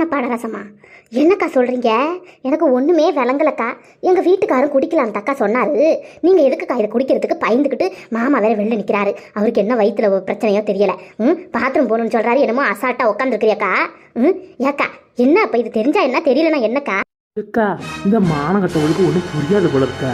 ஆனால் படரசமா என்னக்கா சொல்கிறீங்க எனக்கு ஒன்றுமே விளங்கலக்கா. எங்கள் வீட்டுக்காரரும் குடிக்கலாம் அக்கா சொன்னார். நீங்கள் எதுக்குக்கா இதை குடிக்கிறதுக்கு பயந்துக்கிட்டு மாமா வேற வெளில நிற்கிறாரு அவருக்கு என்ன வயிற்றுல பிரச்சனையோ தெரியல. ம் பாத்ரூம் போகணும்னு சொல்கிறாரு என்னமோ அசால்ட்டாக உட்காந்துருக்கிறியாக்கா ம் ஏக்கா என்ன இப்போ இது தெரிஞ்சா என்ன? தெரியலனா என்னக்கா? அக்கா இந்த மானகட்டவளுக்கு ஒன்றும் புரியாது போல இருக்க.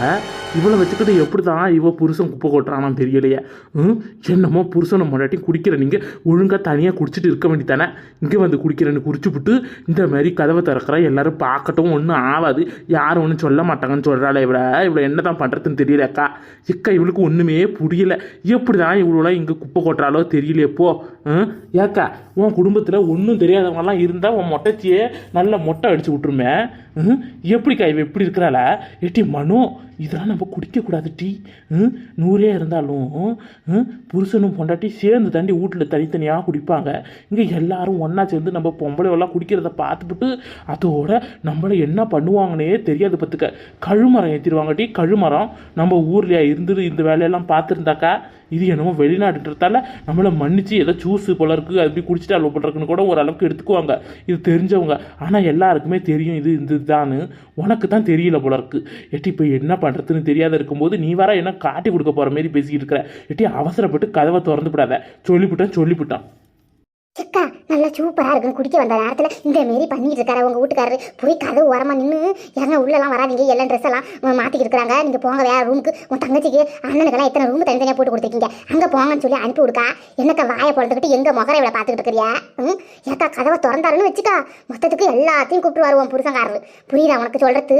இவளை வச்சுக்கிட்டு எப்படி தான் இவ புருஷன் குப்பை கொட்டுறானான்னு தெரியலையே? ம்? என்னமோ புருஷனை முன்னாட்டி குடிக்கிற நீங்கள் ஒழுங்காக தனியாக குடிச்சிட்டு இருக்க வேண்டித்தானே இங்கே வந்து குடிக்கிறேன்னு குடிச்சுப்புட்டு இந்த மாதிரி கதவை திறக்கிற எல்லாரும் பார்க்கட்டும் ஒன்றும் ஆகாது யாரும் ஒன்றும் சொல்ல மாட்டாங்கன்னு சொல்கிறாள் இவளை. இவளை என்ன தான் பண்ணுறதுன்னு தெரியல அக்கா. இக்கா இவளுக்கு ஒன்றுமே புரியல. எப்படி தான் இவ்வளோலாம் இங்கே குப்பை கொட்டுறாளோ தெரியலையே போ. ஏக்கா உன் குடும்பத்தில் ஒன்றும் தெரியாதவங்கலாம் இருந்தால் உன் மொட்டைச்சியே நல்ல மொட்டை அடித்து விட்ருமே ம் எப்படிக்கா இவ எப்படி இருக்கிறாளா? ஏட்டி மனு இதெல்லாம் நம்ம குடிக்கக்கூடாது டீ. நூறே இருந்தாலும் புருஷனும் பொண்டாட்டி சேர்ந்து தாண்டி வீட்டில் தனித்தனியாக குடிப்பாங்க. இங்கே எல்லாரும் ஒன்றா சேர்ந்து நம்ம பொம்பளை எல்லாம் குடிக்கிறத பார்த்துப்புட்டு அதோட நம்மளை என்ன பண்ணுவாங்கன்னே தெரியாது பார்த்துக்க. கழுமரம் ஏற்றிடுவாங்க டீ கழுமரம். நம்ம ஊர்லையா இருந்து இந்த வேலையெல்லாம் பார்த்துருந்தாக்கா? இது என்னமோ வெளிநாட்டுன்றதால நம்மளை மன்னிச்சு ஏதோ ஜூஸு போல இருக்குது அப்படி குடிச்சிட்டு அலோ பண்ணுறதுன்னு கூட ஓரளவுக்கு எடுத்துக்குவாங்க. இது தெரிஞ்சவங்க. ஆனால் எல்லாருக்குமே தெரியும் இது இதுதான்னு உனக்கு தான் தெரியல போல இருக்கு. எட்டி இப்போ என்ன பண்ணுறதுன்னு தெரியாத இருக்கும்போது நீ வர என்ன காட்டி கொடுக்க போகிற மாதிரி பேசிக்கிட்டு இருக்கிற? எட்டி அவசரப்பட்டு கதவை திறந்து விடாத. சொல்லிவிட்டான் சொல்லிவிட்டான் நல்லா சூப்பராக இருக்கும் குடிக்க வந்த நேரத்தில் இந்த மாரி பண்ணிட்டு இருக்காரு உங்கள் வீட்டுக்காரரு. போய் கதவு ஓரமாக நின்று யாருங்க உள்ளெல்லாம் வராதிங்க எல்லாம் ட்ரெஸ் எல்லாம் மாற்றிக்கிட்டு இருக்கிறாங்க. நீங்கள் போங்க வேறு ரூமுக்கு உன் தங்கச்சிக்கு அண்ணனுக்கெல்லாம் எத்தனை ரூம் தனித்தனியாக போட்டு கொடுத்துருக்கீங்க? அங்கே போங்கன்னு சொல்லி அனுப்பி விடுக்கா. என்னக்கா வாயை பொழுதுகிட்டு எங்கள் முகரை இவ்வளோ பார்த்துக்கிட்டு இருக்கிறியா? ம்? ஏக்கா கதவை திறந்தாருன்னு வச்சுக்கா. மொத்தத்துக்கு எல்லாத்தையும் கூப்பிட்டு வருவோம் புருஷங்காரரு புரியுதா உனக்கு சொல்கிறது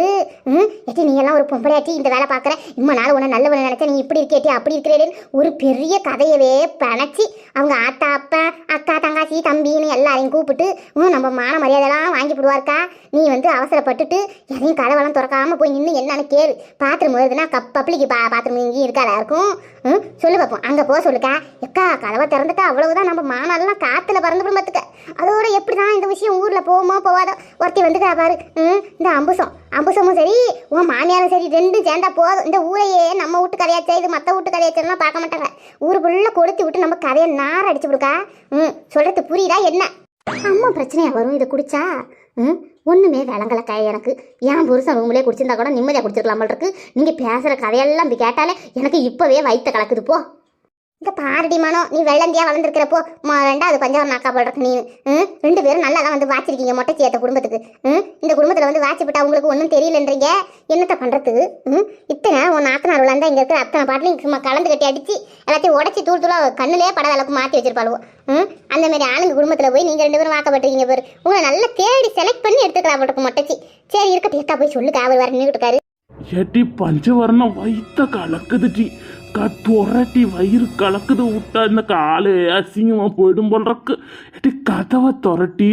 ம்? எட்டி நீ எல்லாம் ஒரு பொம்பளையாட்டி இந்த வேலை பார்க்குற. இம்மா நாள் உன்னை நல்லவனை நினச்சா நீ இப்படி இருக்கேட்டி அப்படி இருக்கிறேன்னு ஒரு பெரிய கதையவே பணச்சி அவங்க ஆத்தா அப்பா அக்கா தங்காச்சி தம்பின்னு எல்லாரையும் கூப்பிட்டு ம் நம்ம மான மரியாதைலாம் வாங்கி போடுவார்க்கா? நீ வந்து அவசரப்பட்டுட்டு எதையும் கதவெல்லாம் திறக்காம போய் நின்று என்னன்னு கேளு. பாத்ரூம் வருதுன்னா கப் பப்ளிக்கு பா பாத்ரூம் இங்கேயும் இருக்காதா இருக்கும் ம் சொல்லு பார்ப்போம் அங்கே போக சொல்லுக்கா. எக்கா கதவை திறந்துட்டா அவ்வளவுதான். நம்ம மானெல்லாம் காற்றுல பறந்து பார்த்துக்க அதோட எப்படி தான் இந்த விஷயம் ஊரில் போவோமோ போவாதோ ஒருத்தி வந்துட்டா பாரு. ம் இந்த அம்புசம். அம்புசமும் சரி உன் மாமியாரும் சரி ரெண்டும் சேர்ந்தா போதும். இந்த ஊரையே நம்ம வீட்டு கதையாச்சா இது மற்ற வீட்டு கதையாச்செல்லாம் பார்க்க மாட்டாங்க. ஊர் ஃபுல்லாக கொடுத்து விட்டு நம்ம கதையை நார அடிச்சு கொடுக்கா. ம் சொல்கிறது புரியுதா என்ன? அம்மா பிரச்சனையாக வரும் இதை குடிச்சா? ம் ஒன்றுமே விளங்கலக்கா எனக்கு. என் புருஷன் ரூம்லேயே குடிச்சிருந்தா கூட நிம்மதியாக குடிச்சிருக்கலாமல் இருக்கு. நீங்கள் பேசுகிற கதையெல்லாம் இப்படி கேட்டாலே எனக்கு இப்போவே வயிற்ற கலக்குது போ. இங்க பாரடி மனோ நீ வெள்ளந்தியா வளர்ந்துருக்கிறப்போ ரெண்டாவது பஞ்சாவரம் நாக்கா போடுறக்கு நீ. ரெண்டு பேரும் நல்லா தான் வந்து வாச்சிருக்கீங்க மொட்டை சேர்த்த குடும்பத்துக்கு. ம்? இந்த குடும்பத்தில் வந்து வாட்சி விட்டா உங்களுக்கு ஒன்றும் தெரியலன்றீங்க? என்னத்த பண்ணுறதுக்கு ம்? இத்தனை உன் நாத்தனார் விளாண்டா இங்கே இருக்கிற அத்தனை பாட்டிலையும் சும்மா கலந்து கட்டி அடிச்சு எல்லாத்தையும் உடச்சி தூள் தூளாக கண்ணுலேயே படாத அளவுக்கு மாற்றி வச்சிருப்பாளுவோ. ம்? அந்த மாதிரி ஆளுங்க குடும்பத்தில் போய் நீங்கள் ரெண்டு பேரும் வாக்கப்பட்டிருக்கீங்க பேர். உங்களை நல்லா தேடி செலக்ட் பண்ணி எடுத்துக்கிறா போட்டுக்கு மொட்டைச்சி. சரி இருக்கட்டும் இருக்கா போய் சொல்லுக்கா அவர் வர நின்றுட்டு இருக்காரு. எட்டி பஞ்சவரணம் வைத்த கலக்குது அக்கா துரட்டி வயிறு கலக்குது விட்டா இந்த காலு அசிங்கமாக போயிடும் போல் இருக்கு. கதவை துரட்டி.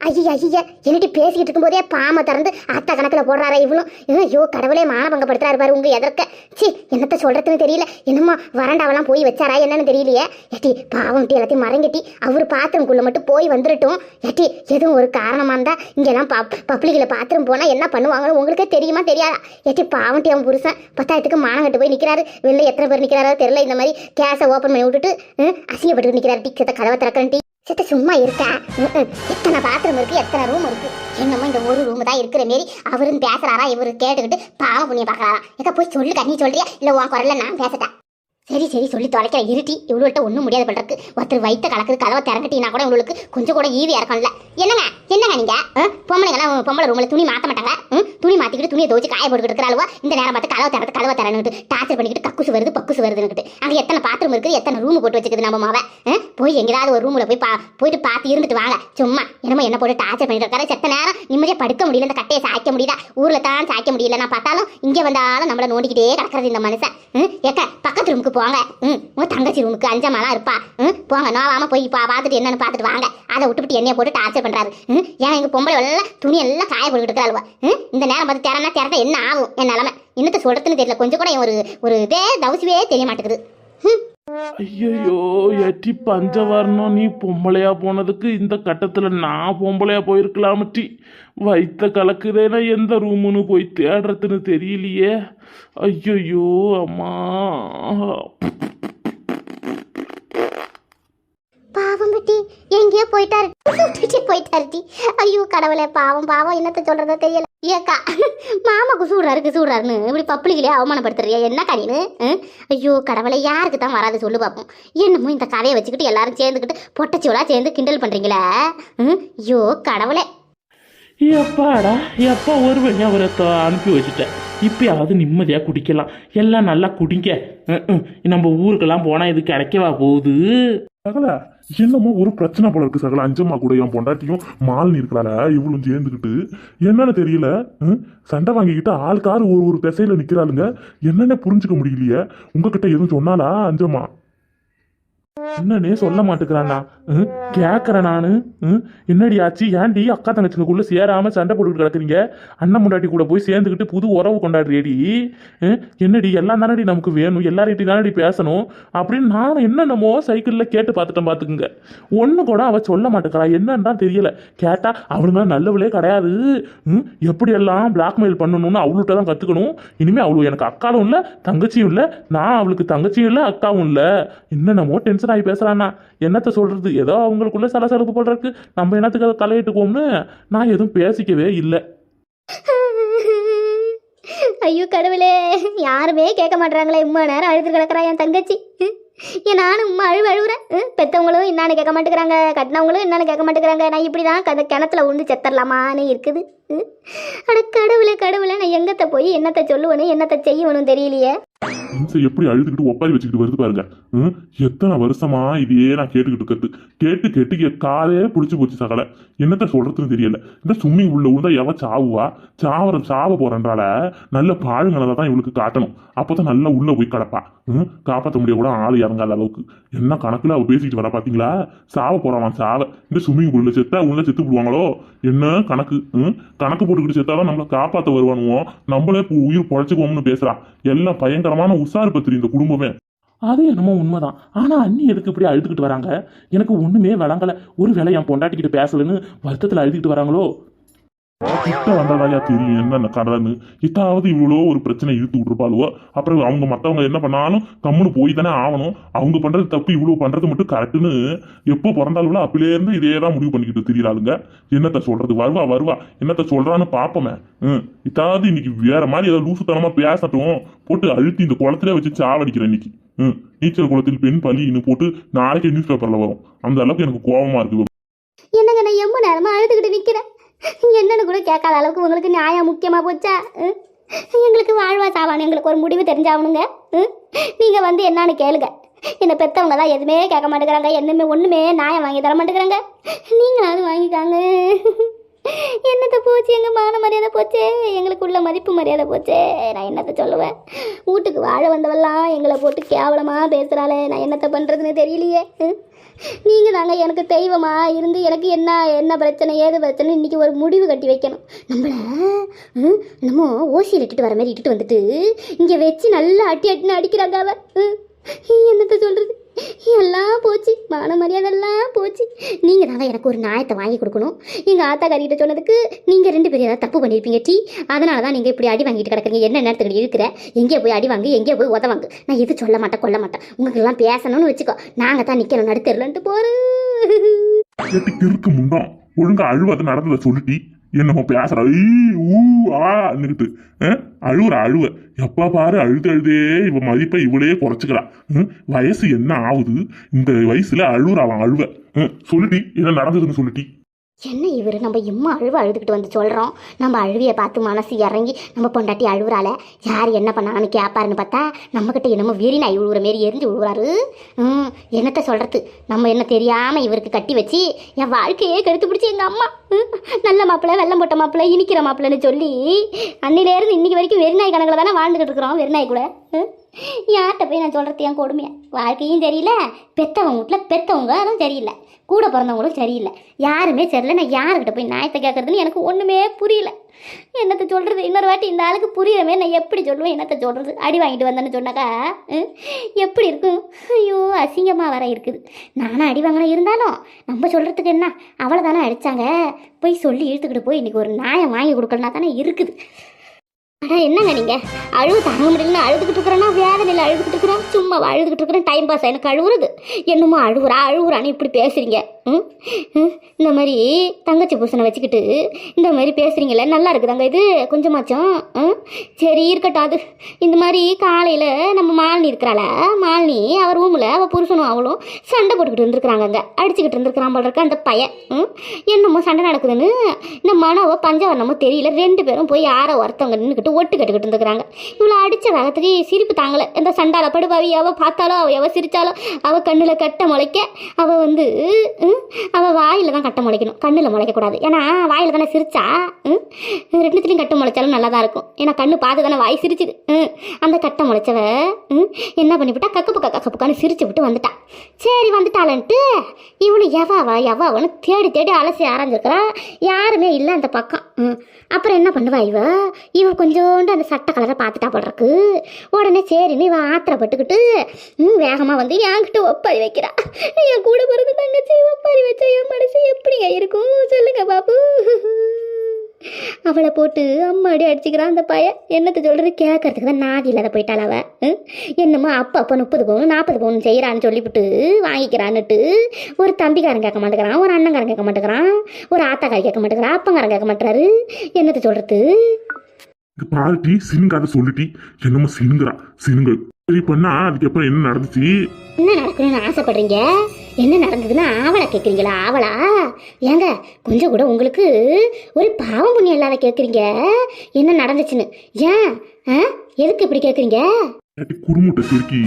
ஐயா ஐயா என்னடி பேசிக்கிட்டு இருக்கும்போதே பாமை திறந்து அத்தை கணக்கில் போடுறாரா இவளும். ஐயோ கடவுளே மானபங்கப்படுத்துறாரு பாரு உங்க எதற்க. சி என்னத்த சொல்றதுன்னு தெரியல. என்னமோ வறண்டாவெல்லாம் போய் வச்சாரா என்னன்னு தெரியலையே. ஏட்டி பாவம் டி எல்லாத்தையும் மறங்கிட்டி. அவர் பாத்திரம்குள்ளே மட்டும் போய் வந்துடட்டும் ஏட்டி எதுவும் ஒரு காரணமா இருந்தா இங்கெல்லாம் பப் பப்ளிக்கில் பாத்திரம் போனால் என்ன பண்ணுவாங்கன்னு உங்களுக்கே தெரியுமா தெரியாதா? ஏட்டி பாவம் டி அவன் புருஷன். பத்தாயிரத்துக்கு மானம் கட்டு போய் நிற்கிறாரு வெளில எத்தனை பேர் நிற்கிறாரோ தெரியல. இந்த மாதிரி கேஸை ஓப்பன் பண்ணி விட்டுட்டு அசிங்கப்பட்டு நிற்கிறாரு டீ கதவை திறக்கிறேன் டீ. சித்த சும்மா இருக்கா. எத்தனை பாத்ரூம் இருக்கு எத்தனை ரூம் இருக்கு? என்னமோ இந்த ஒரு ரூம் தான் இருக்கிற மாரி அவரும் பேசுறாரா இவரு கேட்டுக்கிட்டு பாவ புண்ணியம் பார்க்கறாரா? எங்க போய் சொல்லுக்கா நீ சொல்றியா? இல்ல உன் குரல்ல நான் பேசட்டா சரி சரி சொல்லி தொலைக்கிற இருட்டி இவ்வளோட்ட ஒன்றும் முடியாது பண்றதுக்கு ஒருத்தர் வைத்த கலக்குது கதவை திறந்துட்டீங்கன்னா கூட உங்களுக்கு கொஞ்சம் கூட ஈவியா இருக்கும்ல என்னங்க என்னங்க நீங்க? ஆ? பொம்பளை ரூம்ல துணி மாத்த மாட்டாங்க ம்? துணி மாத்திக்கிட்டு துணியை தோச்சு காய போட்டுக்கிட்டு இருக்கிறாளுவா இந்த நேரம் பார்த்து கதவை திறந்து கதவை திறனுட்டு டார்ச்சர் பண்ணிக்கிட்டு கக்குசு வருது பக்குசு வருதுன்னுட்டு. அங்கே எத்தனை பாத்ரூம் இருக்குது எத்தனை ரூம் போட்டு வச்சுக்குது நம்ம மாவை? போய் எங்கேயாவது ஒரு ரூம்ல போய் பா போயிட்டு பார்த்து இருந்துட்டு வாங்க. சும்மா என்னமோ என்ன போட்டு டார்ச்சர் பண்ணிட்டு இருக்காரு. செத்த நேரம் நிம்மதியாக படுக்க முடியல இந்த கட்டையை சாய்க்க முடியுதா ஊர்ல தான் சாய்க்க முடியல. நான் பார்த்தாலும் இங்கே வந்தாலும் நம்மளை நோண்டிக்கிட்டே கிடக்கிறது இந்த மனுஷன். ம்? ஏக்க பக்கத்து ரூமுக்கு போங்க. ம் உங்க தங்கச்சி ரூமுக்கு அஞ்சமாலாம் இருப்பா. ம் போங்க நோவாம போய் பா பார்த்துட்டு என்னன்னு பார்த்துட்டு வாங்க. அதை விட்டுவிட்டு எண்ணெயை போட்டு டார்ச்சர் பண்றாரு. ம் ஏன் எங்க பொம்பளை எல்லாம் துணி எல்லாம் காய போட்டுக்கிட்டு இருக்கிறாளுவா ம் இந்த நேரம் பார்த்து திறனா திறந்தா என்ன ஆகும்? என் நிலமை. இன்னத்தை சொல்றதுன்னு தெரியல. கொஞ்சம் கூட ஒரு ஒரு இதே தவசுவே தெரிய மாட்டேங்குது. ம். ஐயோ எட்டி பஞ்சவர்ணம். நீ பொம்பளையா போனதுக்கு இந்த கட்டத்தில் நான் பொம்பளையா போயிருக்கலாமட்டி வைத்த கலக்குதேனா எந்த ரூமுன்னு போய் தேடுறதுன்னு தெரியலையே. ஐயோ அம்மா. பாவம் போயிட்டாரு. எங்கேயோ போயிட்டாரு ஐயோ கடவுளே பாவம் பாவம். என்னத்த சொல்றதோ தெரியல. ஏக்கா மாமா குசூடுறாரு குசூடுறாருன்னு இப்படி பப்ளிக்லயே அவமானப்படுத்துறியா. என்ன கணினு ஐயோ கடவுளை யாருக்கு தான் வராது சொல்லு பார்ப்போம் என்னமோ இந்த கதையை வச்சுக்கிட்டு எல்லாரும் சேர்ந்துக்கிட்டு பொட்டச்சோலா சேர்ந்து கிண்டல் பண்றீங்களே? ம், ஐயோ கடவுளே. எப்பாடா எப்போ ஒரு வழியாக அவரை அனுப்பி வச்சுட்டேன். இப்பயாவது நிம்மதியாக குடிக்கலாம். எல்லாம் நல்லா குடிங்க. நம்ம ஊருக்கெல்லாம் போனால் இது கிடைக்கவா போகுது? சகல என்னமோ ஒரு பிரச்சனை போல இருக்கு சகல. அஞ்சம்மா கூட என் பொண்டாட்டியும் மாலினி இருக்கிறாள இவளும் சேர்ந்துக்கிட்டு என்னன்னு தெரியல. சண்டை வாங்கிக்கிட்டு ஆளுக்காரு ஒரு ஒரு திசையில நிக்கிறாளுங்க. என்னன்னு புரிஞ்சுக்க முடியலையே. உங்ககிட்ட எதுவும் சொன்னாலா அஞ்சம்மா? என்னன்னே சொல்ல மாட்டேங்கிறானா? கேட்குறேன் நான். என்னடி ஆச்சு ஏன்டி அக்கா தங்கச்சிங்களுக்குள்ள சேராம சண்டை போட்டுக்கிட்டு கிடக்குறீங்க? அண்ணன் முண்டாட்டி கூட போய் சேர்ந்துக்கிட்டு புது உறவு கொண்டாடுறியடி? என்னடி? எல்லாம் தானடி நமக்கு வேணும். எல்லார்கிட்ட தானடி பேசணும்? அப்படின்னு நான் என்னென்னமோ சைக்கிளில் கேட்டு பார்த்துட்டேன் பார்த்துக்குங்க. ஒன்று கூட அவ சொல்ல மாட்டேங்கிறா. என்னன்னு தான் தெரியல. கேட்டா அவனுங்க நல்லவளே கிடையாது. எப்படி எப்படியெல்லாம் பிளாக்மெயில் பண்ணணும்னு அவள்கிட்ட தான் கற்றுக்கணும் இனிமேல் அவளுக்கு எனக்கு அக்காவும் இல்லை தங்கச்சியும் இல்லை. நான் அவளுக்கு தங்கச்சியும் இல்லை அக்காவும் இல்லை. என்னென்னமோ டென்ஷன் ஆகி பேசுகிறானா என்னத்தை சொல்கிறது ஏதோ அவங்களுக்குள்ள சலசலப்பு போல் இருக்கு நம்ம என்னத்துக்கு அதை தலையிட்டுக்குவோம்னு? நான் எதுவும் பேசிக்கவே இல்லை. ஐயோ கடவுளே. யாருமே கேட்க மாட்றாங்களே. இம்மா நேரம் அழுது கிடக்குறா என் தங்கச்சி. ஏன் நானும் உம்மா அழுவு அழுவுறேன் பெற்றவங்களும் பெத்தவங்களும் என்னன்னு கேட்க மாட்டேங்கிறாங்க கட்டினவங்களும் என்னன்னு கேட்க மாட்டேங்கிறாங்க நான் இப்படி தான் கிணத்துல உண்டு செத்தரலாமான்னு இருக்குது. அட கடவுளே கடவுளே நான் எங்கத்த போய் என்னத்தை சொல்லுவேன்னு என்னத்தை செய்யணும் தெரியலையே. இம்சை எப்படி அழுதுகிட்டு ஒப்பாரி வச்சுக்கிட்டு வருது பாருங்க. ம்? எத்தனை வருஷமா இதையே நான் கேட்டுக்கிட்டு இருக்கிறது. கேட்டு கேட்டு என் காலே பிடிச்சி போச்சு சகல. என்னத்த சொல்றதுன்னு தெரியல. இந்த ஸ்விம்மிங் உள்ள உண்டா எவ சாவுவா? சாவர சாவ போறன்றால நல்ல பாழுங்களதை தான் இவளுக்கு காட்டணும். அப்பதான் நல்லா உள்ள போய் கிடப்பா. ம்? காப்பாத்த முடிய கூட ஆள் இறங்காத அளவுக்கு. என்ன கணக்குல அவ பேசிக்கிட்டு வரா பாத்தீங்களா? சாவ போறான் சாவ. இந்த ஸ்விம்மிங் உள்ள செத்தா உள்ள செத்து விடுவாங்களோ என்ன கணக்கு? ம்? கணக்கு போட்டுக்கிட்டு செத்தாதான் நம்மளை காப்பாற்ற வருவானுவோம் நம்மளே இப்போ உயிர் பொழைச்சிக்குவோம்னு பேசுறான் எல்லாம் பயங்கரமான உஷார் பத்திரி இந்த குடும்பமே. அது என்னமோ உண்மைதான். ஆனால் அண்ணி எதுக்கு இப்படி அழுதுகிட்டு வராங்க? எனக்கு ஒன்றுமே விளங்கலை. ஒரு வேளை என் பொண்டாட்டிக்கிட்ட பேசலைன்னு வருத்தத்தில் அழுதுகிட்டு வராங்களோ? கிட்ட வந்தாதாயா தெரியும் என்ன கதைன்னு. இத்தாவது இவ்வளோ ஒரு பிரச்சனை இழுத்து விட்டுருப்பாளுவோ. அப்புறம் அவங்க மத்தவங்க என்ன பண்ணாலும் கம்முன்னு போய் தானே ஆகணும். அவங்க பண்றது தப்பு இவ்வளோ பண்றது மட்டும் கரெக்டுன்னு எப்போ பிறந்தாலும் அப்பிலேருந்து இதே தான் முடிவு பண்ணிக்கிட்டு திரியிறாளுங்க. என்னத்த சொல்றது? வருவா வருவா. என்னத்த சொல்றான்னு பாப்போமே. ம். இத்தாவது இன்னைக்கு வேற மாதிரி ஏதாவது லூசுத்தனமா பேசட்டும். போட்டு அழுத்தி இந்த குளத்திலே வச்சு சாவடிக்கிறேன் இன்னைக்கு. ம். நீச்சல் குளத்தில் பெண் பலின்னு போட்டு நாளைக்கு நியூஸ் பேப்பர்ல வரும். அந்த அளவுக்கு எனக்கு கோபமா இருக்கு. என்னங்க நான் எம்ம நேரமா அழுதுகிட்டு நிக்கிறேன்? என்னன்னு கூட கேட்காத அளவுக்கு உங்களுக்கு நியாயம் முக்கியமாக போச்சா? ம்? எங்களுக்கு வாழ்வா சாவான்னு எங்களுக்கு ஒரு முடிவு தெரிஞ்சாகணுங்க. ம்? வந்து என்னன்னு கேளுங்க. என்னை பெற்றவங்க தான் எதுவுமே கேட்க மாட்டேங்கிறாங்க. என்னமே ஒன்றுமே நியாயம் வாங்கி தர மாட்டேங்கிறாங்க. நீங்களாவது வாங்கிக்காங்க. என்னத்தை போச்சு? எங்கள் மான மரியாதை போச்சே? எங்களுக்கு உள்ள மதிப்பு மரியாதை போச்சே? நான் என்னத்தை சொல்லுவேன்? வீட்டுக்கு வாழ வந்தவெல்லாம் எங்களை போட்டு கேவலமாக பேசுகிறாளே நான் என்னத்தை பண்ணுறதுன்னு தெரியலையே. ம்? நீங்கள் தாங்க எனக்கு தெய்வமாக இருந்து எனக்கு என்ன என்ன பிரச்சனை ஏது பிரச்சனை இன்றைக்கி ஒரு முடிவு கட்டி வைக்கணும். நம்மள நம்ம என்னமோ ஓசியில் இட்டுட்டு வர மாதிரி இட்டுட்டு வந்துட்டு இங்கே வச்சு நல்லா அட்டி அட்டின்னு அடிக்கிறாங்க அவ. என்னத்தை சொல்கிறது எல்லாம் போச்சு. மான மரியாதைலாம் போச்சு. நீங்கள் தாங்க எனக்கு ஒரு நியாயத்தை வாங்கி கொடுக்கணும். எங்கள் ஆத்தா சொன்னதுக்கு நீங்கள் ரெண்டு பேரும் ஏதாவது தப்பு பண்ணியிருப்பீங்க டீ. அதனால தான் நீங்கள் இப்படி அடி வாங்கிட்டு கிடக்குறீங்க. என்ன நேரத்துக்கு இருக்கிற? எங்கேயோ போய் அடி வாங்கு? எங்கே போய் உதவாங்க நான் எது சொல்ல மாட்டேன் கொல்ல மாட்டேன். உங்களுக்கெல்லாம் பேசணும்னு வச்சுக்கோ. நாங்கள் தான் நிற்கணும் நடுத்தரலன்ட்டு போகிறேன் எட்டு கிறுக்கு ஒழுங்கா சொல்லிட்டி. என்னமோ பேசுறா. ஊ ஆ ஆன்னுக்கிட்டு அழுவுற அழுவ எப்பா பாரு அழுது அழுதே இவ மதிப்பை இவளே குறைச்சிக்கிறா. வயசு என்ன ஆகுது இந்த வயசுல அழுவுற அவன் அழுவ. சொல்லிட்டி என்ன நடந்ததுன்னு சொல்லிட்டி என்ன இவர்? நம்ம இம்மா அழுவ அழுதுகிட்டு வந்து சொல்கிறோம் நம்ம அழுவியை பார்த்து மனசு இறங்கி நம்ம பொண்டாட்டி அழுவுறால யார் என்ன பண்ணாங்கன்னு கேட்பாருன்னு பார்த்தா நம்மக்கிட்ட என்னமோ வெறி நாய் உழுவுற மாரி எரிஞ்சு விழுவுறாரு. ம் என்னத்த சொல்கிறது நம்ம என்ன தெரியாமல் இவருக்கு கட்டி வச்சு என் வாழ்க்கையே கெடுத்து பிடிச்சி எங்கள் அம்மா நல்ல மாப்பிள்ளை வெள்ளம் போட்ட மாப்பிள்ளை இனிக்கிற மாப்பிள்ளைன்னு சொல்லி அன்னிலேருந்து இன்றைக்கி வரைக்கும் வெறிநாய் கணக்கில் தானே வாழ்ந்துக்கிட்டு இருக்கிறோம் வெறிநாய் கூட யார்கிட்ட போய் நான் சொல்கிறது என் கொடுமையை? வாழ்க்கையும் சரியில்லை பெத்தவங்க வீட்டில் பெத்தவங்களும் சரியில்லை. கூட பிறந்தவங்களும் சரியில்லை. யாருமே சரியில்லை. நான் யாருக்கிட்ட போய் நியாயத்தை கேட்குறதுன்னு எனக்கு ஒன்றுமே புரியல. என்னத்தை சொல்கிறது இன்னொரு வாட்டி இந்த ஆளுக்கு புரியறமே நான் எப்படி சொல்லுவேன்? என்னத்தை சொல்கிறது அடி வாங்கிட்டு வந்தேன்னு சொன்னாக்கா எப்படி இருக்கும்? ஐயோ அசிங்கமாக வர இருக்குது. நானும் அடி வாங்கின இருந்தாலும் நம்ம சொல்கிறதுக்கு என்ன? அவளை தானே அடித்தாங்க போய் சொல்லி இழுத்துக்கிட்டு போய் இன்றைக்கி ஒரு நியாயம் வாங்கி கொடுக்கலனா தானே இருக்குது. ஆனால் என்னங்க நீங்க? அழுவு தாங்க முடியலன்னு அழுதுகிட்டு இருக்கிற வேதனையில் அழுதுகிட்டு நான் சும்மா அழுதுகிட்டு இருக்கிறேன் டைம் பாஸ் எனக்கு அழுவுறது. என்னமோ அழுவுறா? அழுவுறான்னு இப்படி பேசுறீங்க? ம்? ம்? இந்த மாதிரி தங்கச்சி பூசனை வச்சுக்கிட்டு இந்த மாதிரி பேசுறீங்களே நல்லா இருக்குதாங்க இது? கொஞ்சமாச்சும் ம்? சரி இருக்கட்டும் அது. இந்த மாதிரி காலையில் நம்ம மாலினி இருக்கிறாள? மாலினி அவள் ரூமில் அவள் புருஷனும் அவளும் சண்டை போட்டுக்கிட்டு இருந்துருக்குறாங்க அங்கே அடிச்சுக்கிட்டு இருந்துருக்கிறான் போல இருக்க அந்த பையன் ம்? என்னமோ சண்டை நடக்குதுன்னு? இந்த மனோவோ பஞ்சவரணமோ தெரியல. ரெண்டு பேரும் போய் யாரோ ஒருத்தவங்க நின்றுக்கிட்டு ஒட்டு கட்டுக்கிட்டு இருந்துக்கிறாங்க இவ்வளோ அடித்த வேகத்துக்கு சிரிப்பு தாங்கலை. இந்த சண்டால படுபாவி அவள் பார்த்தாலோ அவள் எவ சிரித்தாலோ அவள் கண்ணில் கட்ட முளைக்க அவள் வந்து அவள் வாயில் தான் கட்ட முளைக்கணும். கண்ணில் முளைக்கக்கூடாது. ஏன்னா வாயில் தானே சிரிச்சா ம், ரெண்டுத்துலேயும் கட்ட முளைச்சாலும் நல்லா தான் இருக்கும். ஏன்னா கண்ணு பார்த்து தானே வாய் சிரிச்சுது. ம், அந்த கட்ட முளைச்சவ ம், என்ன பண்ணிவிட்டா கக்கு கக்கப்புக்கான்னு கக்கு சிரிச்சு விட்டு வந்துட்டா. சரி வந்துட்டாளன்ட்டு இவனு எவாவா எவாவன்னு தேடி தேடி அலசி ஆரம்பிச்சிருக்கிறா யாருமே இல்லை அந்த பக்கம். ம். அப்புறம் என்ன பண்ணுவா இவ? இவ கொஞ்சோண்டு அந்த சட்டை கலரை பார்த்துட்டா போடுறக்கு உடனே சரின்னு இவன் ஆத்திரப்பட்டு ம் வேகமாக வந்து என்கிட்ட ஒப்பாரி வைக்கிறா. என் கூட பிறந்த தங்கச்சி ஒப்பாரி வச்சா என் மனசு எப்படிங்க இருக்கும்? சொல்லுங்க பாபு. அவளை போட்டு அம்மாடி அடிச்சுக்கிறான் அந்த பையன். என்னத்தை சொல்கிறது கேட்கறதுக்கு தான் நாதி இல்லாத போயிட்டாள் அவ என்னமோ அப்பா அப்பா முப்பது பவுன் நாற்பது பவுன் செய்கிறான்னு சொல்லிவிட்டு வாங்கிக்கிறான்னுட்டு ஒரு தம்பிக்காரன் கேட்க மாட்டேங்கிறான் ஒரு அண்ணங்காரன் கேட்க மாட்டேங்கிறான் ஒரு ஆத்தாக்காரி கேட்க மாட்டேங்கிறான் அப்பங்காரன் கேட்க மாட்டேறாரு. என்னத்தை சொல்கிறது பாருட்டி சொல்லிட்டி என்னமோ சினுங்குறா? சினுங்கள் சரி பண்ணா அதுக்கப்புறம் என்ன நடந்துச்சு? என்ன நடக்கணும்னு ஆசைப்படுறீங்க? என்ன நடந்ததுன்னா ஆவலா கேட்குறீங்களா ஆவலா? ஏங்க கொஞ்சம் கூட உங்களுக்கு ஒரு பாவம் புண்ணியம் இல்லாத கேட்குறீங்க. என்ன நடந்துச்சுன்னு? ஏன்? ஆ? எதுக்கு இப்படி கேட்குறீங்க? ஏட்டி குறுமுட்டை சிரிக்கி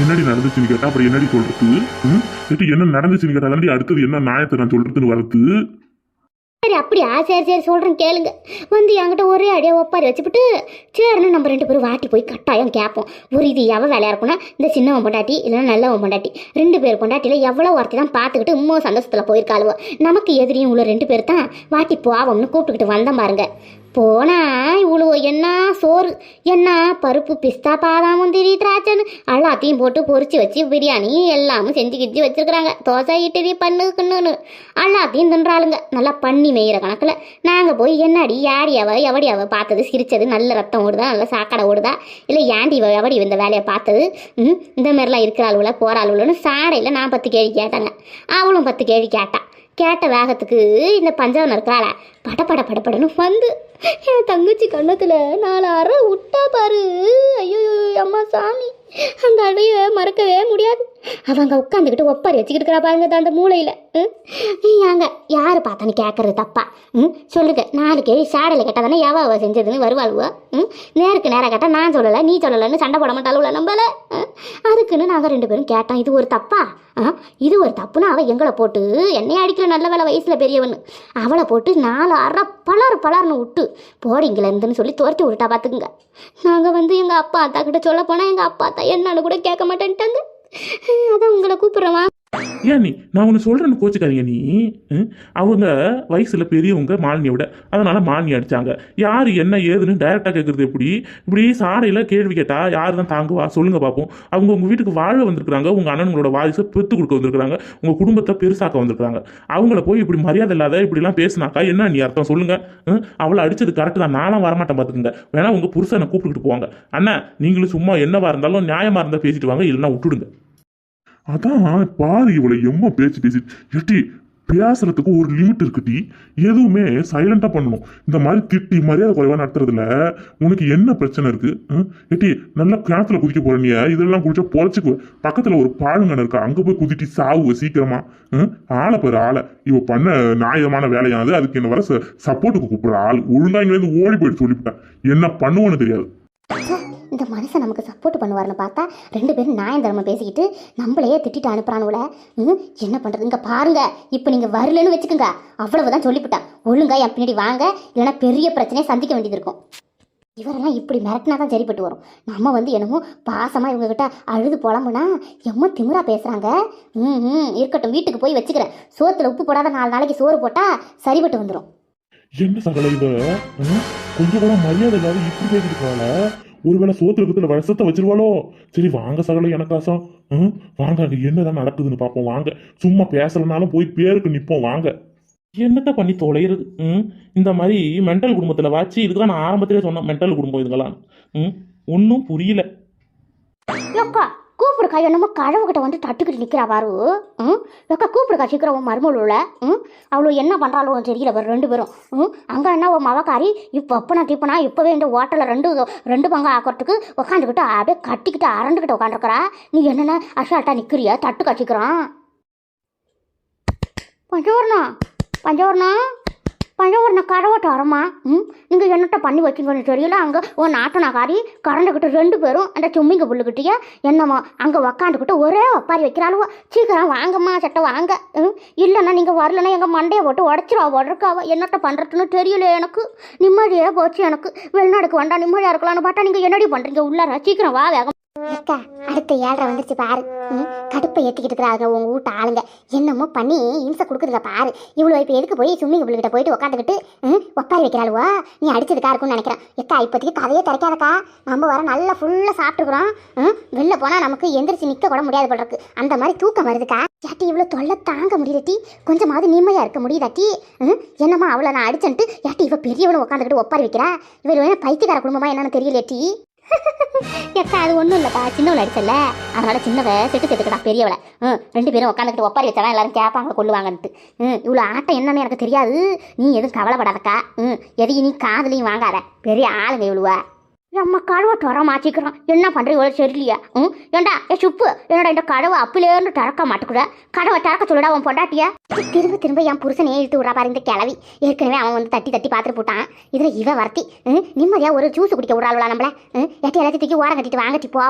என்னடி நடந்துச்சுன்னு கேட்டா அப்புறம் என்னடி சொல்றது? ம்? ஏட்டி என்ன நடந்துச்சுன்னு கேட்டா தாண்டி அடுத்தது என்ன நியாயத்தை நான் சொல்றதுன்னு வரது சரி அப்படியா சரி சரி சொல்கிறேன் கேளுங்க. வந்து என்கிட்ட ஒரே அடியாக ஒப்பாரி வச்சுப்பிட்டு சரின்னு நம்ம ரெண்டு பேரும் வாட்டி போய் கட்டாயம் கேட்போம் ஒரு இது எவ வேலையாக இருக்கும்னா இந்த சின்னவன் பொண்டாட்டி இல்லைன்னா நல்லவன் பொண்டாட்டி ரெண்டு பேர் பொண்டாட்டியில் எவ்வளோ ஒருத்தி தான் பார்த்துக்கிட்டு இம்மோ சந்தோஷத்தில் போயிருக்காளுவோ. நமக்கு எதிரியும் உள்ள ரெண்டு பேர் தான் வாட்டி போவோம்னு கூப்பிட்டுக்கிட்டு வந்த பாருங்க. போனா இவ்வளோ என்ன சோறு என்ன பருப்பு பிஸ்தா பாதாம் முந்திரி திராட்சைன்னு எல்லாத்தையும் போட்டு பொறிச்சு வச்சு பிரியாணி எல்லாமும் செஞ்சு கிச்சு வச்சுருக்குறாங்க. தோசை இட்லி பண்ணு கிண்ணுன்னு. எல்லாத்தையும் தின்றாளுங்க. நல்லா பண்ணி மேயிற கணக்கில். நாங்கள் போய் என்னடி யாடி அவ எவடி அவ பார்த்தது? சிரித்தது நல்ல ரத்தம் ஓடுதா? நல்ல சாக்கடை ஓடுதா? இல்லை ஏண்டி இவ எவடி இந்த வேலையை பார்த்தது? ம் இந்த மாதிரிலாம் போகிற போகிறாளுன்னு சாடையில் நான் பத்து கேள்வி கேட்டேங்க. அவளும் பத்து கேள்வி கேட்டா. கேட்ட வேகத்துக்கு இந்த பஞ்சாவன் இருக்காள பட பட படபடன்னு வந்து என் தங்கச்சி கண்ணத்தில் நாலு அறை விட்டா பாரு. ஐயோ அம்மா சாமி. அந்த அடையை மறக்கவே முடியாது. அவங்க உட்காந்துக்கிட்டு ஒப்பாரி வச்சுக்கிட்டு இருக்கிறா பாருங்க தான் அந்த மூளையில். ஏங்க யார் பார்த்தான்னு கேட்கறது தப்பா? ம்? சொல்லுங்க நாலு கேள்வி சாடையில் கேட்டால் தானே எவ செஞ்சதுன்னு வருவாளுவா? ம்? நேருக்கு நேராக கேட்டால் நான் சொல்லலை நீ சொல்லலைன்னு சண்டை போட மாட்டாளுல நம்மள அதுக்குன்னு நாங்கள் ரெண்டு பேரும் கேட்டோம் இது ஒரு தப்பா? ஆ? இது ஒரு தப்புன்னு அவள் எங்களை போட்டு என்னைய அடிக்கிற நல்ல வேலை வயசில் பெரியவன்னு. அவளை போட்டு நாலு அரை பலர் பலர்னு விட்டு போடிங்களேருந்துன்னு சொல்லி துரத்தி விட்டுட்டா பார்த்துக்குங்க நாங்கள் வந்து எங்கள் அப்பா அத்தா கிட்ட சொல்ல போனால் எங்கள் அப்பா அத்தா என்னன்னு கூட கேட்க மாட்டேன்ட்டாங்க. அதான் உங்களை கூப்பிட்றவா ஏன் நீ? நான் ஒன்று சொல்கிறேன்னு கோச்சிக்காதீங்க நீ. ம்? அவங்க வயசில் பெரியவங்க மாலினியை விட அதனால் மாலினி அடித்தாங்க யார் என்ன ஏதுன்னு டைரெக்டாக கேட்குறது எப்படி? இப்படி சாலையில் கேள்வி கேட்டால் யார் தான் தாங்குவா? சொல்லுங்கள் பார்ப்போம் அவங்க உங்கள் வீட்டுக்கு வாழ வந்திருக்கிறாங்க. உங்கள் அண்ணனுங்களோட வாரிசை பெற்று கொடுக்க வந்திருக்கிறாங்க. உங்கள் குடும்பத்தை பெருசாக்க வந்திருக்கிறாங்க. அவங்கள போய் இப்படி மரியாதை இல்லாத இப்படிலாம் பேசினாக்கா என்ன நீ அர்த்தம்? சொல்லுங்கள் ம்? அவளை அடிச்சது கரெக்டு தான். நானும் வரமாட்டேன் பார்த்துக்குங்க வேணா உங்கள் புருஷனை கூப்பிட்டுட்டு போவாங்க. அண்ணா நீங்களும் சும்மா என்னவாக இருந்தாலும் நியாயமாக இருந்தால் பேசிட்டு வாங்க. இல்லைன்னா விட்டுடுங்க. அதான் பாரு இவளை எம்மா பேச்சு பேசி. எட்டி பேசுறதுக்கு ஒரு லிமிட் இருக்குடி எதுவுமே சைலண்டா பண்ணணும். இந்த மாதிரி திட்டி மரியாதை குறைவா நடத்துறதுல உனக்கு என்ன பிரச்சனை இருக்கு? ம்? எட்டி நல்லா கிணத்துல குதிக்க போற நீ இதெல்லாம் குடிச்சா பொழைச்சிக்கு பக்கத்துல ஒரு பாழுங்கணம் இருக்கு அங்க போய் குதிட்டி சாவு சீக்கிரமா. ம்? ஆளை பெரு ஆளை. இவ பண்ண நியாயமான வேலையானது அதுக்கு என்ன வர சப்போர்ட்டுக்கு கூப்பிடுற ஆள். ஒழுங்கா இங்க இருந்து ஓடி போயிட்டு சொல்லிவிட்டேன் என்ன பண்ணுவோன்னு தெரியாது. இந்த மனுஷன் நமக்கு சப்போர்ட் பண்ணுவார்னு பார்த்தா ரெண்டு பேரும் நியாயம் தர்மம் பேசிக்கிட்டு நம்மளையே திட்டிட்டு அனுப்புறானுல ம் என்ன பண்ணுறது இங்கே பாருங்க. இப்போ நீங்கள் வரலன்னு வச்சுக்கோங்க. அவ்வளவுதான் சொல்லிவிட்டான் ஒழுங்கா என் பின்னாடி வாங்க. இல்லைன்னா பெரிய பிரச்சனையை சந்திக்க வேண்டியது இருக்கும். இவரெல்லாம் இப்படி மிரட்டினா தான் சரிப்பட்டு வரும். நம்ம வந்து என்னமோ பாசமாக இவங்ககிட்ட அழுது புலம்புனா எம்மோ திமுறா பேசுகிறாங்க ம் ம் இருக்கட்டும். வீட்டுக்கு போய் வச்சுக்கிறேன். சோத்தில் உப்பு போடாத நாலு நாளைக்கு சோறு போட்டால் சரிபட்டு வந்துடும் என்ன சகல இவ? கொஞ்சம் கூட மரியாதை இல்லாத இப்படி பேசிட்டு ஒருவேளை சோத்துல இருக்கிற விஷத்தை வச்சிருவாளோ? சரி வாங்க சகல எனக்காசம் ம்? வாங்க அங்க என்னதான் நடக்குதுன்னு பார்ப்போம். வாங்க. சும்மா பேசலனாலும் போய் பேருக்கு நிற்போம் வாங்க. என்னத்த பண்ணி தொலைகிறது ம்? இந்த மாதிரி மென்டல் குடும்பத்தில் வாச்சு இதுக்கு தான் நான் ஆரம்பத்திலே சொன்னேன். மென்டல் குடும்பம் இதுங்களாம். ம்? ஒன்றும் புரியல. கூப்பிடுக்கா என்னமோ கழவுகிட்ட வந்து தட்டுக்கிட்டு நிற்கிறா பாரு. ம்? அக்கா கூப்பிடுக்கா சீக்கிரம் உன் ம்? அவ்வளோ என்ன பண்ணுறாலும் தெரியல பாரு ரெண்டு பேரும். ம்? அங்கே என்ன உன் மவக்காரி? இப்போ அப்பனா டிப்பனா இப்போவே இந்த ஹோட்டலில் ரெண்டு ரெண்டு பங்கு ஆக்கிறதுக்கு உட்காந்துக்கிட்டு அப்படியே கட்டிக்கிட்டு அரண்டுக்கிட்டு உட்காந்துருக்குறா நீ என்னென்ன அசால்ட்டாக நிற்கிறியா தட்டு கட்டிக்கிறான் பஞ்சவரணம்? பஞ்சவரணம் பஞ்சவரணம் கடவுட்ட வரமா ம்? நீங்கள் என்னட்ட பண்ணி வச்சுங்கன்னு தெரியல. அங்கே ஒரு நாட்டனாக்காரி கரண்டுக்கிட்ட ரெண்டு பேரும் அந்த சும்மிங்க புள்ளுக்கிட்டே என்னம்மா அங்கே உக்காந்துக்கிட்டு ஒரே ஒப்பாரி வைக்கிறாளுவோ. சீக்கிரம் வாங்கம்மா சட்டை வாங்க. ம்? இல்லைன்னா நீங்கள் வரலன்னா எங்கள் மண்டையை போட்டு உடச்சிருவா உடற்காவ என்னட்ட பண்ணுறதுன்னு தெரியல எனக்கு. நிம்மதியாக போச்சு எனக்கு. வெளிநாடுக்கு வேண்டாம் நிம்மதியாக இருக்கலாம்னு பார்த்தா நீங்கள் என்னடி பண்ணுறீங்க உள்ளார. சீக்கிரம் வா வேகம் அக்கா அடுத்த ஏழரை வந்துருச்சு பாரு. ம் கடுப்பை ஏற்றிக்கிட்டு இருக்கிறாங்க உங்கள் வீட்டு ஆளுங்க. என்னமோ பண்ணி இம்சை கொடுக்குதுங்க பாரு. இவ்வளோ இப்போ எதுக்கு போய் ஸ்விம்மிங் பூல்கிட்ட போயிட்டு உட்காந்துக்கிட்டு ம் ஒப்பாரி வைக்கிறாளுவா? நீ அடிச்சதுக்கா இருக்கும்னு நினைக்கிறேன். எக்கா இப்போதைக்கு கதையே திறக்காதக்கா. நம்ம வர நல்லா ஃபுல்லாக சாப்பிட்டுக்கிறோம் ம் வெளில போனால் நமக்கு எந்திரிச்சு நிற்க கூட முடியாது போல இருக்கு. அந்த மாதிரி தூக்கம் வருதுக்கா. ஏட்டி இவ்வளோ தொல்லை தாங்க முடியலட்டி கொஞ்சமாவது நிம்மதியாக இருக்க முடியுதாட்டி ம் என்னம்மா அவ்வளோ நான் அடிச்சன்ட்டு? ஏட்டி இவ பெரியவனை உட்காந்துக்கிட்டு ஒப்பாரி வைக்கிறா. இவர் வேணா பைத்தியக்கார குடும்பமா என்னன்னு தெரியல எக்கா அது ஒன்றும் இல்லைப்பா சின்னவளை அடிச்சல அதனால சின்னவ செட்டு செத்துக்கடா பெரியவளை. ம் ரெண்டு பேரும் உட்காந்துக்கிட்டு ஒப்பாரி வச்சாதான் எல்லாரும் கேட்பாங்க கொள்ளுவாங்கன்ட்டு ம் இவ்வளோ ஆட்டம் என்னன்னு எனக்கு தெரியாது. நீ எதுவும் கவலைப்படாதக்கா. ம் எதையும் நீ காதலையும் வாங்காத. பெரிய ஆளுங்க இவ்வளோவா. நம்ம கழுவை துற மாற்றிக்கிறோம் என்ன பண்ணுற இவ்வளோ சரியில்லையா. ம்? ஏண்டா? ஏ சுப்பு. என்னோட இந்த கழுவை அப்பிலேருந்து திறக்க மாட்டேக்கூட கடவை திறக்க சொல்லுடா உன் பொண்டாட்டியா. திரும்ப திரும்ப என் புருஷனே இழுத்து விட்றா பாரு இந்த கிளவி ஏற்கனவே அவன் வந்து தட்டி தட்டி பார்த்துட்டு போட்டான். இதில் இவ வரத்தி. ம்? நிம்மதியாக ஒரு ஜூஸ் குடிக்க விட்றாளுவா நம்மள. ம்? எட்டி எல்லாத்தையும் தூக்கி ஓரம் கட்டிட்டு வாங்கட்டி போவான்